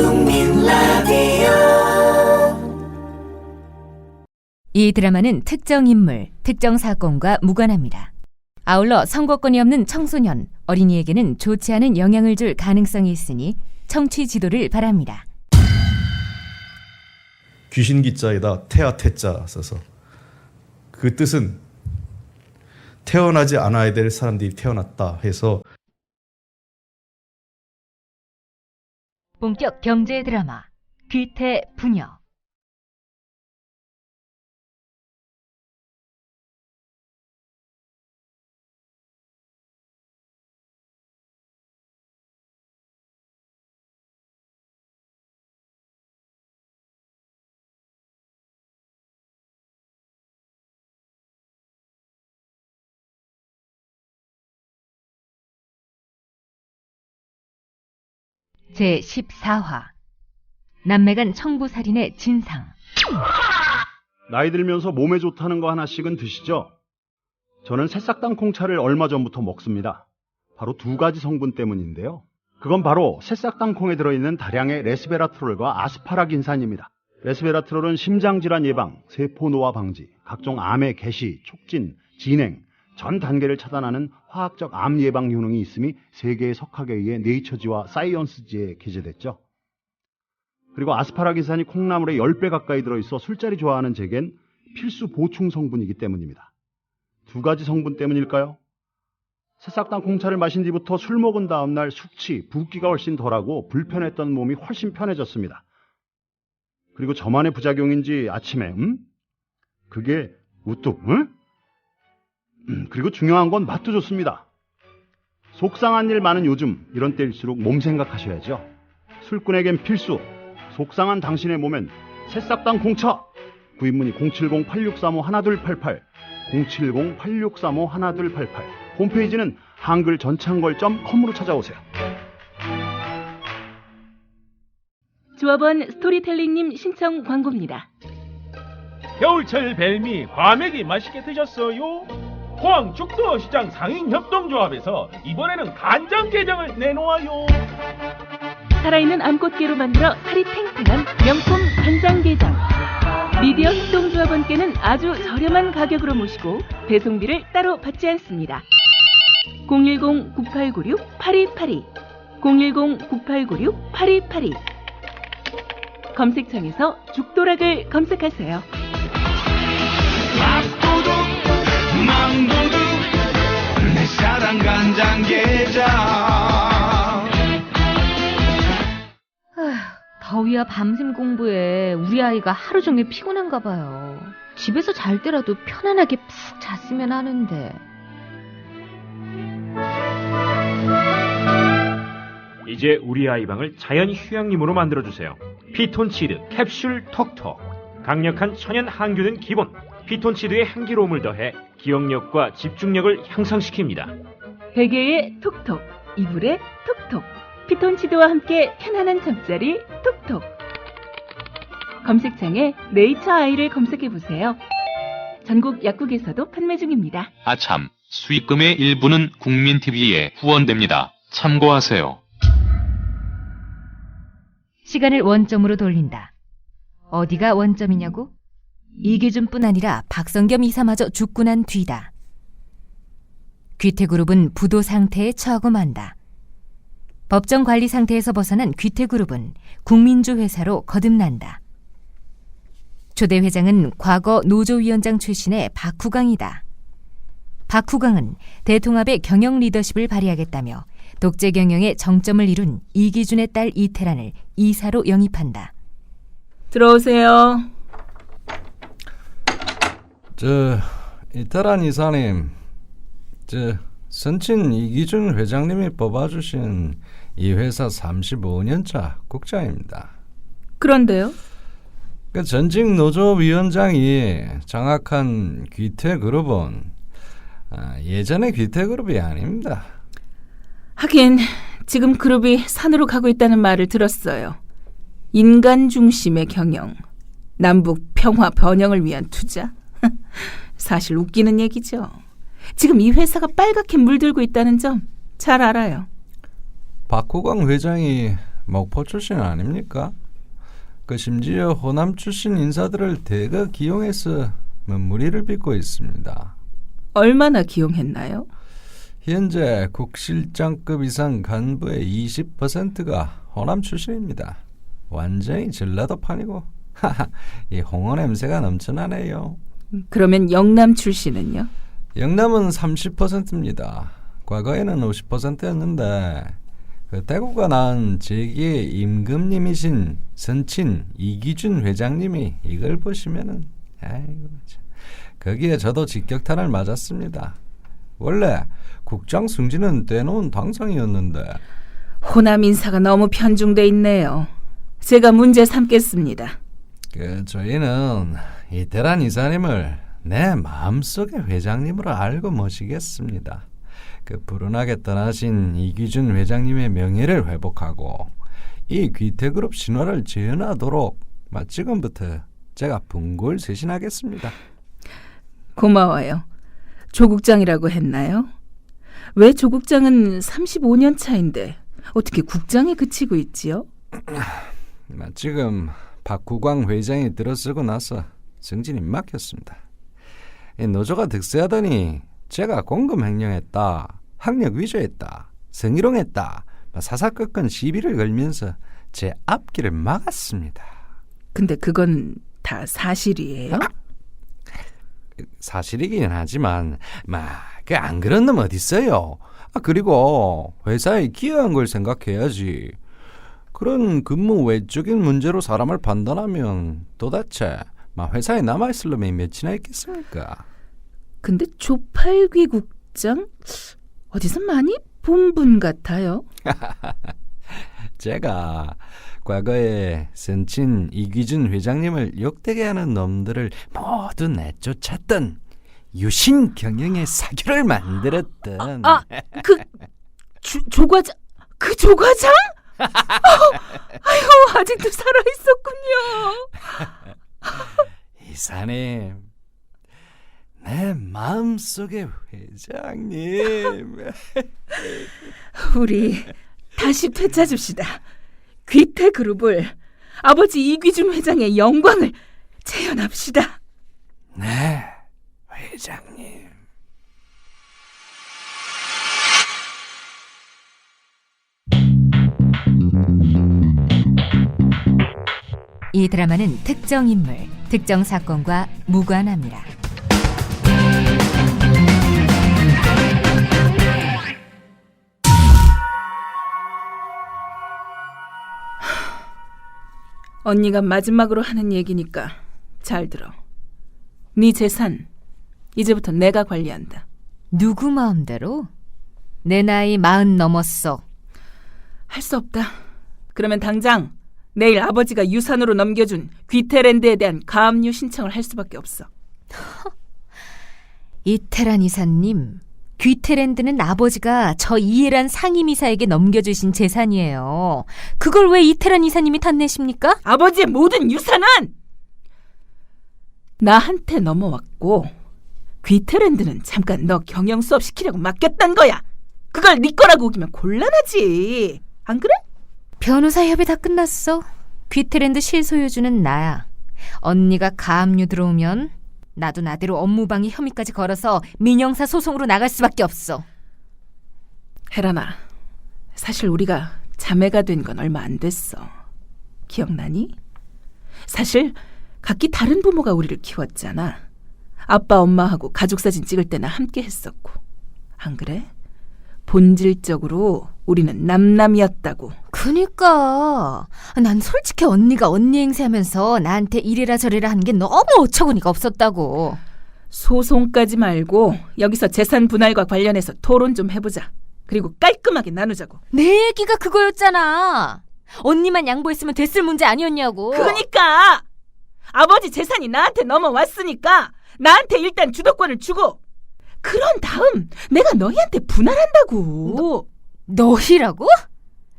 국민 라디오 이 드라마는 특정 인물, 특정 사건과 무관합니다. 아울러 선거권이 없는 청소년, 어린이에게는 좋지 않은 영향을 줄 가능성이 있으니 청취 지도를 바랍니다. 귀신 기자에다 태아 태자 써서 그 뜻은 태어나지 않아야 될 사람들이 태어났다 해서 본격 경제 드라마 귀태 부녀 제 14화 남매간 청부살인의 진상 나이 들면서 몸에 좋다는 거 하나씩은 드시죠? 저는 새싹 땅콩차를 얼마 전부터 먹습니다. 바로 두 가지 성분 때문인데요. 그건 바로 새싹 땅콩에 들어있는 다량의 레스베라트롤과 아스파라긴산입니다. 레스베라트롤은 심장질환 예방, 세포 노화 방지, 각종 암의 개시, 촉진, 진행, 전 단계를 차단하는 화학적 암 예방 효능이 있음이 세계의 석학에 의해 네이처지와 사이언스지에 게재됐죠. 그리고 아스파라긴산이 콩나물에 10배 가까이 들어있어 술자리 좋아하는 제겐 필수 보충 성분이기 때문입니다. 두 가지 성분 때문일까요? 새싹당 콩차를 마신 뒤부터 술 먹은 다음날 숙취, 붓기가 훨씬 덜하고 불편했던 몸이 훨씬 편해졌습니다. 그리고 저만의 부작용인지 아침에 음? 그게 우뚝 응? 음, 그리고 중요한 건 맛도 좋습니다. 속상한 일 많은 요즘 이런 때일수록 몸 생각하셔야죠. 술꾼에겐 필수. 속상한 당신의 몸엔 새싹당 콩차. 구입문의 070-8635-1288, 070-8635-1288. 홈페이지는 한글 전창걸.com으로 찾아오세요. 조합원 스토리텔링님 신청 광고입니다. 겨울철 벨미 과메기 맛있게 드셨어요? 포항 죽도 시장 상인 협동조합에서 이번에는 간장 게장을 내놓아요. 살아있는 암꽃게로 만들어 살이 탱탱한 명품 간장게장. 미디어 협동조합원께는 아주 저렴한 가격으로 모시고 배송비를 따로 받지 않습니다. 010-9896-8282 010-9896-8282 검색창에서 죽도락을 검색하세요. 망도둑 내 사랑 간장게장 아휴, 더위와 밤샘 공부에 우리 아이가 하루 종일 피곤한가 봐요. 집에서 잘 때라도 편안하게 푹 잤으면 하는데. 이제 우리 아이 방을 자연 휴양림으로 만들어주세요. 피톤치드 캡슐 톡톡. 강력한 천연 항균은 기본. 피톤치드의 향기로움을 더해 기억력과 집중력을 향상시킵니다. 베개에 톡톡, 이불에 톡톡, 피톤치드와 함께 편안한 잠자리 톡톡. 검색창에 네이처 아이를 검색해보세요. 전국 약국에서도 판매 중입니다. 아참, 수익금의 일부는 국민TV에 후원됩니다. 참고하세요. 시간을 원점으로 돌린다. 어디가 원점이냐고? 이기준뿐 아니라 박성겸 이사마저 죽고 난 뒤다. 귀태그룹은 부도 상태에 처하고 만다. 법정 관리 상태에서 벗어난 귀태그룹은 국민주 회사로 거듭난다. 초대 회장은 과거 노조위원장 출신의 박후강이다. 박후강은 대통합의 경영 리더십을 발휘하겠다며 독재 경영의 정점을 이룬 이기준의 딸 이태란을 이사로 영입한다. 들어오세요. 저 이태란 이사님, 저 선친 이기준 회장님이 뽑아주신 이 회사 35년차 국장입니다. 그런데요? 그 전직 노조 위원장이 장악한 귀태그룹은 아, 예전의 귀태그룹이 아닙니다. 하긴 지금 그룹이 산으로 가고 있다는 말을 들었어요. 인간 중심의 경영, 남북 평화 번영을 위한 투자. 사실 웃기는 얘기죠. 지금 이 회사가 빨갛게 물들고 있다는 점 잘 알아요. 박호광 회장이 목포 출신 아닙니까? 그 심지어 호남 출신 인사들을 대거 기용해서 뭐 무리를 빚고 있습니다. 얼마나 기용했나요? 현재 국실장급 이상 간부의 20%가 호남 출신입니다. 완전히 전라도판이고 이 홍어 냄새가 넘쳐나네요. 그러면 영남 출신은요? 영남은 30%입니다. 과거에는 50%였는데 그 대구가 낳은 제기의 임금님이신 선친 이기준 회장님이 이걸 보시면은 아이고 참. 거기에 저도 직격탄을 맞았습니다. 원래 국장 승진은 떼놓은 당상이었는데 호남 인사가 너무 편중돼 있네요. 제가 문제 삼겠습니다. 그 저희는 이태란 이사님을 내 마음속의 회장님으로 알고 모시겠습니다. 그 불운하게 떠나신 이기준 회장님의 명예를 회복하고 이 귀태그룹 신화를 재현하도록 마, 지금부터 제가 분골 쇄신하겠습니다. 고마워요. 조국장이라고 했나요? 왜 조국장은 35년 차인데 어떻게 국장에 그치고 있지요? 마, 지금 박구광 회장이 들어서고 나서 승진이 막혔습니다. 이 노조가 득세하더니 제가 공금 횡령했다, 학력 위조했다, 성희롱했다, 마, 사사건건 시비를 걸면서 제 앞길을 막았습니다. 근데 그건 다 사실이에요? 사실이긴 하지만 막그안 그런 놈 어디 있어요? 아 그리고 회사에 기여한 걸 생각해야지. 그런 근무 외적인 문제로 사람을 판단하면 도대체 막 회사에 남아 있을 놈이 몇이나 있겠습니까? 근데 조팔귀 국장 어디서 많이 본 분 같아요. 제가 과거에 선친 이기준 회장님을 욕되게 하는 놈들을 모두 내쫓았던 유신 경영의 사규를 만들었던 아, 그 조, 조과장 그 조과장? 어, 아유 아직도 살아 있었군요. 이사님 내 마음속의 회장님 우리 다시 되찾읍시다. 귀태 그룹을 아버지 이귀준 회장의 영광을 재현합시다. 네 회장님 이 드라마는 특정 인물, 특정 사건과 무관합니다. 언니가 마지막으로 하는 얘기니까 잘 들어. 네 재산 이제부터 내가 관리한다. 누구 마음대로? 내 나이 마흔 넘었어. 할 수 없다. 그러면 당장 내일 아버지가 유산으로 넘겨준 귀테랜드에 대한 가압류 신청을 할 수밖에 없어. 이태란 이사님, 귀테랜드는 아버지가 저 이해란 상임이사에게 넘겨주신 재산이에요. 그걸 왜 이태란 이사님이 탓내십니까? 아버지의 모든 유산은 나한테 넘어왔고 귀테랜드는 잠깐 너 경영 수업 시키려고 맡겼단 거야. 그걸 네 거라고 우기면 곤란하지. 안 그래? 변호사 협의 다 끝났어. 귀테랜드 실소유주는 나야. 언니가 가압류 들어오면 나도 나대로 업무방해 혐의까지 걸어서 민영사 소송으로 나갈 수밖에 없어. 헤라나, 사실 우리가 자매가 된 건 얼마 안 됐어. 기억나니? 사실 각기 다른 부모가 우리를 키웠잖아. 아빠, 엄마하고 가족 사진 찍을 때나 함께 했었고. 안 그래? 본질적으로 우리는 남남이었다고. 그니까 난 솔직히 언니가 언니 행세하면서 나한테 이래라 저래라 하는 게 너무 어처구니가 없었다고. 소송까지 말고 여기서 재산 분할과 관련해서 토론 좀 해보자. 그리고 깔끔하게 나누자고. 내 얘기가 그거였잖아. 언니만 양보했으면 됐을 문제 아니었냐고. 그러니까 아버지 재산이 나한테 넘어왔으니까 나한테 일단 주도권을 주고 그런 다음 내가 너희한테 분할한다고. 너희라고?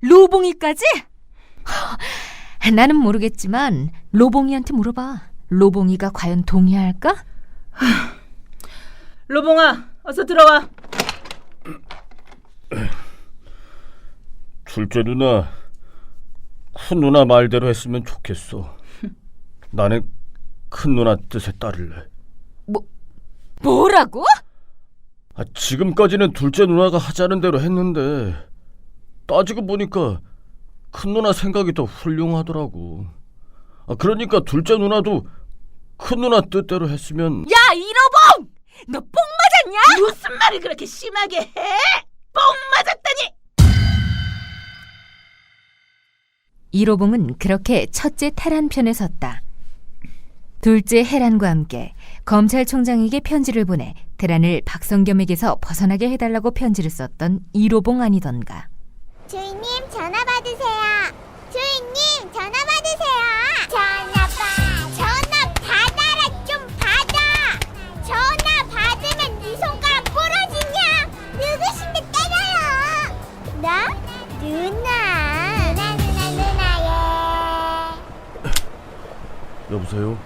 로봉이까지? 나는 모르겠지만 로봉이한테 물어봐. 로봉이가 과연 동의할까? 로봉아, 어서 들어와. 둘째 누나, 큰 누나 말대로 했으면 좋겠어. 나는 큰 누나 뜻에 따를래. 뭐라고? 아, 지금까지는 둘째 누나가 하자는 대로 했는데 따지고 보니까 큰 누나 생각이 더 훌륭하더라고. 아, 그러니까 둘째 누나도 큰 누나 뜻대로 했으면 야 이러봉! 너 뽕 맞았냐? 무슨 말을 그렇게 심하게 해? 뽕 맞았다니! 이로봉은 그렇게 첫째 테란 편에 섰다. 둘째 헤란과 함께 검찰총장에게 편지를 보내 테란을 박성겸에게서 벗어나게 해달라고 편지를 썼던 이로봉 아니던가. 누나. 누나 누나 누나예. 여보세요?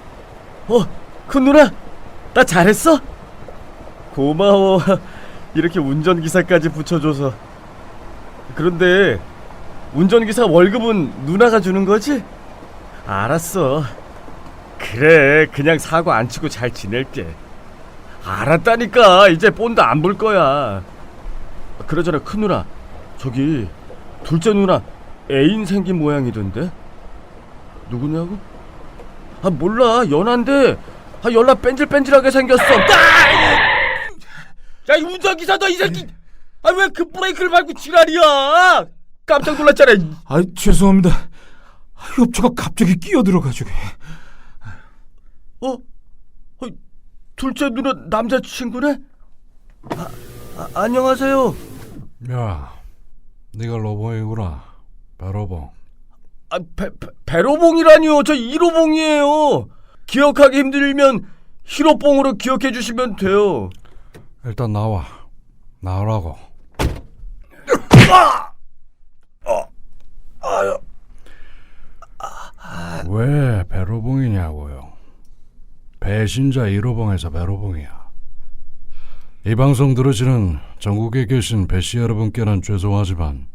어, 큰 누나, 나 잘했어? 고마워. 이렇게 운전기사까지 붙여줘서. 그런데 운전기사 월급은 누나가 주는 거지? 알았어. 그래, 그냥 사고 안 치고 잘 지낼게. 알았다니까. 이제 본드 안 볼 거야. 그러잖아, 큰 누나. 저기 둘째 누나 애인 생긴 모양이던데? 누구냐고? 아 몰라 연한데 아 연락 뺀질뺀질하게 생겼어 야이 운전기사 너이 새끼 아 왜 그 브레이크를 밟고 지랄이야 깜짝 놀랐잖아 아 죄송합니다. 협조가 갑자기 끼어들어가지고. 어? 어 둘째 누나 남자친구네? 아, 아, 안녕하세요 야, 네가 로봉이구나. 배로봉. 아, 배, 배, 배로봉이라니요 저 이로봉이에요 기억하기 힘들면 히로봉으로 기억해 주시면 돼요 일단 나와. 나오라고. 왜 배로봉이냐고요? 배신자 1호봉에서 배로봉이야. 이 방송 들으시는 전국에 계신 배씨 여러분께는 죄송하지만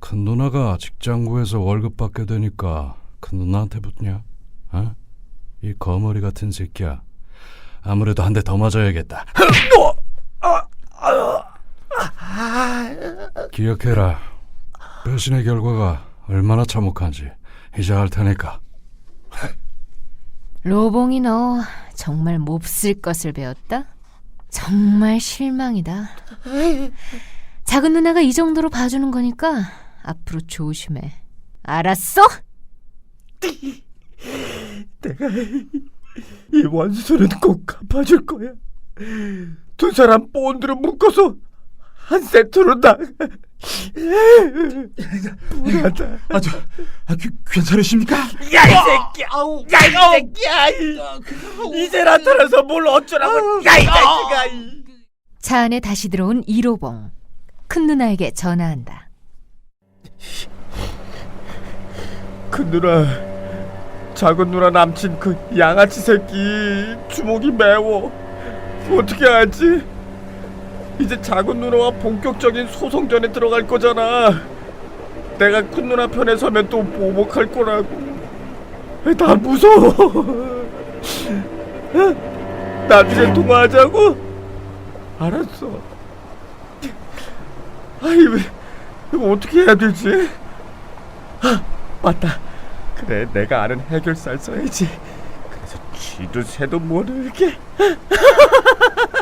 큰 누나가 직장 구해서 월급 받게 되니까 큰 누나한테 붙냐? 어? 이 거머리 같은 새끼야. 아무래도 한 대 더 맞아야겠다. 기억해라. 배신의 결과가 얼마나 참혹한지 이제 알 테니까. 로봉이 너 정말 몹쓸 것을 배웠다? 정말 실망이다. 작은 누나가 이 정도로 봐주는 거니까 앞으로 조심해. 알았어? 내가 이 원수는 꼭 갚아줄 거야. 두 사람 본드로 묶어서 한 세트로 나. 불안하다. 아, 저, 아, 귀, 괜찮으십니까? 야 이 새끼야! 야이 새끼야! 이- 이제 나타나서 뭘 어쩌라고! 야이 자식아! 이. 차 안에 다시 들어온 이로봉. 큰 누나에게 전화한다. 큰 누나, 작은 누나 남친 그 양아치 새끼 주먹이 매워. 어떻게 하지? 이제 작은 누나와 본격적인 소송전에 들어갈 거잖아. 내가 큰 누나 편에 서면 또 보복할 거라고. 나 무서워. 나중에 통화하자고. 알았어. 아이 왜 이거 어떻게 해야 되지? 아 맞다. 그래 내가 아는 해결사를 써야지. 그래서 쥐도 새도 모르게.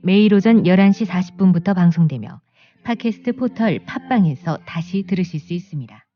매일 오전 11시 40분부터 방송되며 팟캐스트 포털 팟빵에서 다시 들으실 수 있습니다.